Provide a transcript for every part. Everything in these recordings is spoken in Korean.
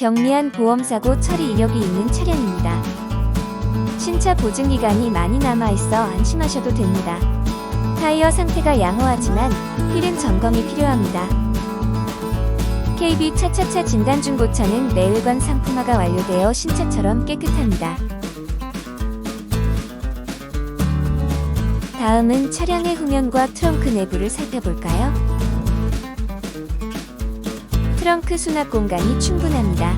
경미한 보험사고 처리 이력이 있는 차량입니다. 신차 보증 기간이 많이 남아있어 안심하셔도 됩니다. 타이어 상태가 양호하지만 휠은 점검이 필요합니다. KB 차차차 진단중고차는 내외관 상품화가 완료되어 신차처럼 깨끗합니다. 다음은 차량의 후면과 트렁크 내부를 살펴볼까요? 트렁크 수납 공간이 충분합니다.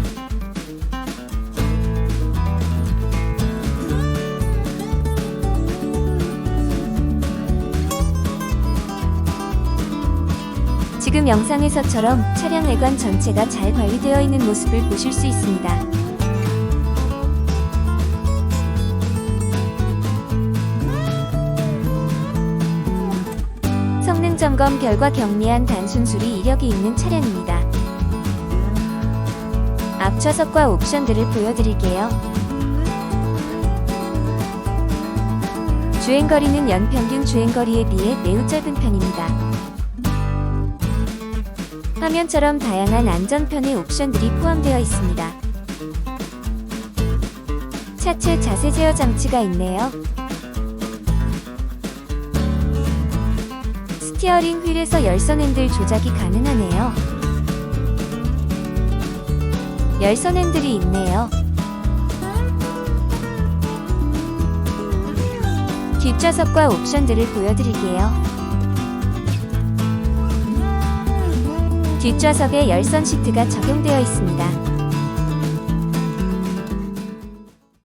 지금 영상에서처럼 차량 외관 전체가 잘 관리되어 있는 모습을 보실 수 있습니다. 성능 점검 결과 경미한 단순 수리 이력이 있는 차량입니다. 앞좌석과 옵션들을 보여드릴게요. 주행거리는 연평균 주행거리에 비해 매우 짧은 편입니다. 화면처럼 다양한 안전편의 옵션들이 포함되어 있습니다. 차체 자세 제어 장치가 있네요. 스티어링 휠에서 열선 핸들 조작이 가능하네요. 열선 핸들이 있네요. 뒷좌석과 옵션들을 보여드릴게요. 뒷좌석에 열선 시트가 적용되어 있습니다.